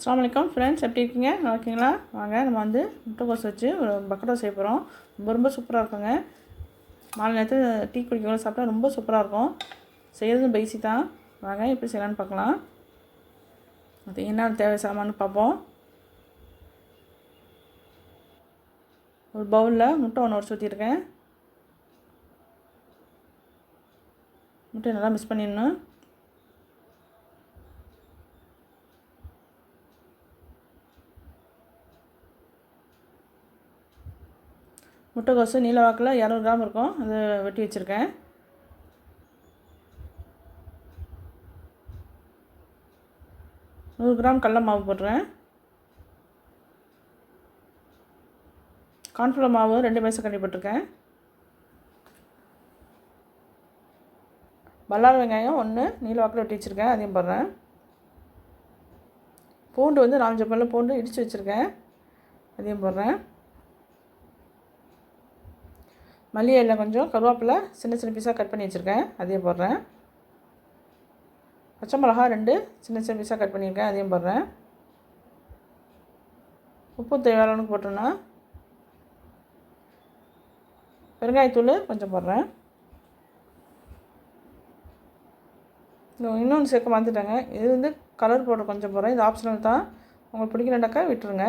அஸ்ஸலாமு ஃப்ரெண்ட்ஸ் எப்படி இருக்கீங்க? நல்லா இருக்கீங்களா? வாங்க நம்ம வந்து முட்டைக்கோஸ் வச்சு ஒரு பக்கோடா செய்ய போகிறோம் ரொம்ப ரொம்ப சூப்பராக இருக்குங்க. மாலை நேரத்தில் டீ குடிக்கணும் சாப்பிட்டா ரொம்ப சூப்பராக இருக்கும். செய்கிறதும் பைசி தான். வாங்க எப்படி செய்யலான்னு பார்க்கலாம். அது என்ன தேவை சாமான்னு பார்ப்போம். ஒரு பவுலில் முட்டை ஒன்று உடச்சி ஊற்றிருக்கேன் முட்டையை நல்லா மிஸ் பண்ணிடணும். முட்டைக்கோசு நீல வாக்கில் இரநூறு கிராம் இருக்கும். அது வெட்டி வச்சுருக்கேன். நூறு கிராம் கடல மாவு போடுறேன் கார்ன்ஃப்ளவர் மாவு ரெண்டு மேசை கண்டி போட்டிருக்கேன். பல்லாரி வெங்காயம் ஒன்று நீல வாக்கில் வெட்டி வச்சுருக்கேன். அதையும் போடுறேன். பூண்டு வந்து நாலஞ்சு பல்ல பூண்டு இடித்து வச்சுருக்கேன். அதையும் போடுறேன். மல்லி இலை கொஞ்சம் கருவேப்பிலை சின்ன சின்ன பீஸாக கட் பண்ணி வச்சுருக்கேன். அதையும் போடுறேன். பச்சை மிளகா ரெண்டு சின்ன சின்ன பீஸாக கட் பண்ணியிருக்கேன். அதையும் போடுறேன். உப்பு தேவையானு போட்டோன்னா பெருங்காயத்தூள் கொஞ்சம் போடுறேன். இன்னொன்று சேர்க்க மறந்துட்டாங்க. இது வந்து கலர் பவுடர் கொஞ்சம் போடுறேன். இது ஆப்ஷனல் தான். உங்களுக்கு பிடிக்கலனாக்கா விட்டுருங்க.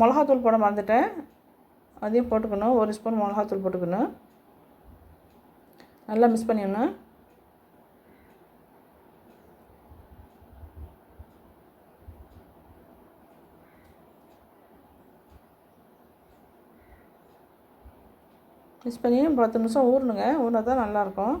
மிளகாத்தூள் போட மறந்துட்டேன். அதையும் போட்டுக்கணும். ஒரு ஸ்பூன் மிளகாத்தூள் போட்டுக்கணும். நல்லா மிக்ஸ் பண்ணிடணும் மிக்ஸ் பண்ணி பத்து நிமிஷம் ஊறணுங்க. ஊறினா தான் நல்லாயிருக்கும்.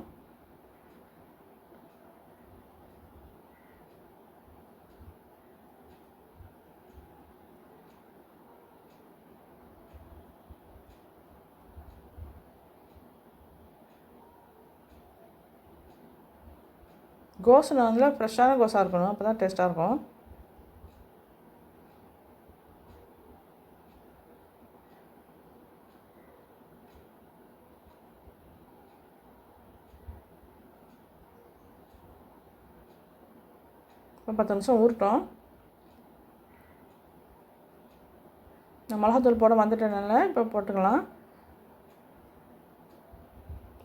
கோஸில் வந்து ஃப்ரெஷ்ஷான கோஸாக இருக்கணும். அப்போ தான் டேஸ்ட்டாக இருக்கும். இப்போ பத்து நிமிஷம் ஊறட்டும். நான் மிளகாத்தூள் போட வந்துட்டேனால இப்போ போட்டுக்கலாம்.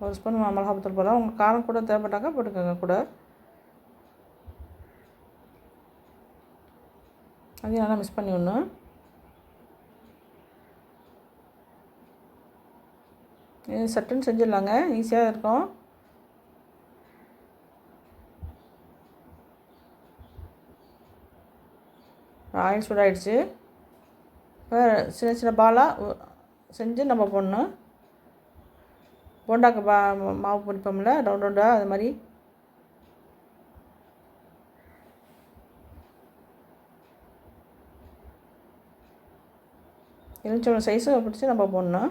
ஒரு ஸ்பூன் மிளகாத்தூள் போடலாம். உங்கள் காரம் கூட தேவைப்பட்டாக்கா போட்டுக்கோங்க கூட. அதையும் நல்லா மிக்ஸ் பண்ணி விடணும் இது சட்டுன்னு செஞ்சிடலாங்க. ஈஸியாக இருக்கும். ஆயில் சூடாகிடுச்சு இப்போ சின்ன சின்ன பாலாக செஞ்சு நம்ம போடணும். போண்டாக்கு பா மாவு பிடிப்போம்ல ரவுண்ட் ரவுண்டாக அது மாதிரி. எலுமிச்சம்பழம் சைஸு பிடிச்சி நம்ம போடணும்.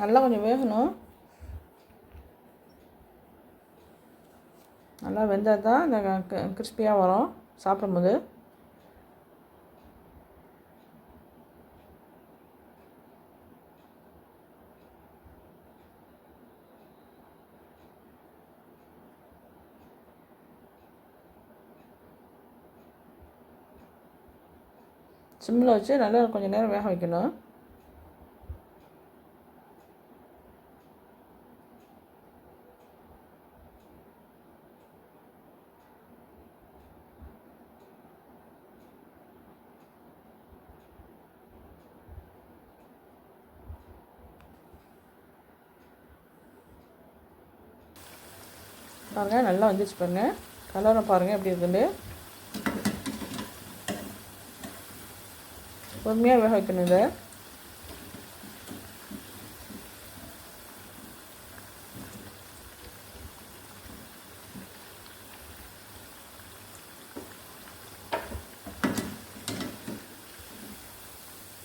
நல்லா கொஞ்சம் வேகணும். நல்லா வெந்தால் தான் இந்த கிறிஸ்பியாக வரும். சாப்பிடும்போது. சிம்மில் வச்சு நல்லா கொஞ்சம் நேரம் வேக வைக்கணும். பாருங்கள் நல்லா வந்துச்சு பாருங்கள் கலரை பாருங்கள் எப்படி இருக்குது பொறுமையாக வேக வைக்கணும் இதை.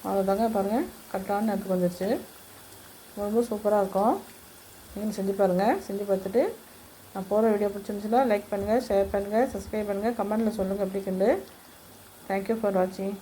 அவ்வளோதாங்க பாருங்கள் கரெக்டான நேரத்துக்கு வந்துடுச்சு ரொம்ப சூப்பராக இருக்கும். நீங்கள் செஞ்சு பாருங்கள் செஞ்சு பார்த்துட்டு நான் போகிற வீடியோ பிடிச்சிருந்துச்சுன்னா லைக் பண்ணுங்கள் ஷேர் பண்ணுங்கள் சப்ஸ்கிரைப் பண்ணுங்கள் கமெண்ட்டில் சொல்லுங்கள் எப்படிக்குண்டு தேங்க்யூ ஃபார் வாட்சிங்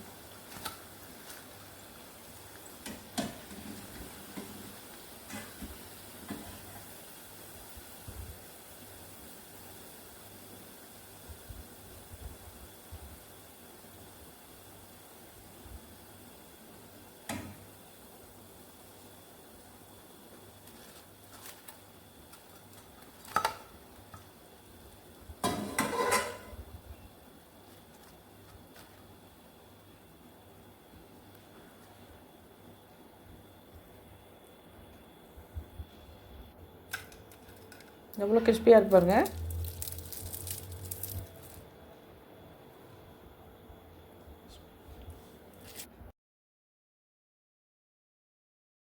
எவ்வளோ கிறிஸ்பியாக இருக்கு பாருங்கள்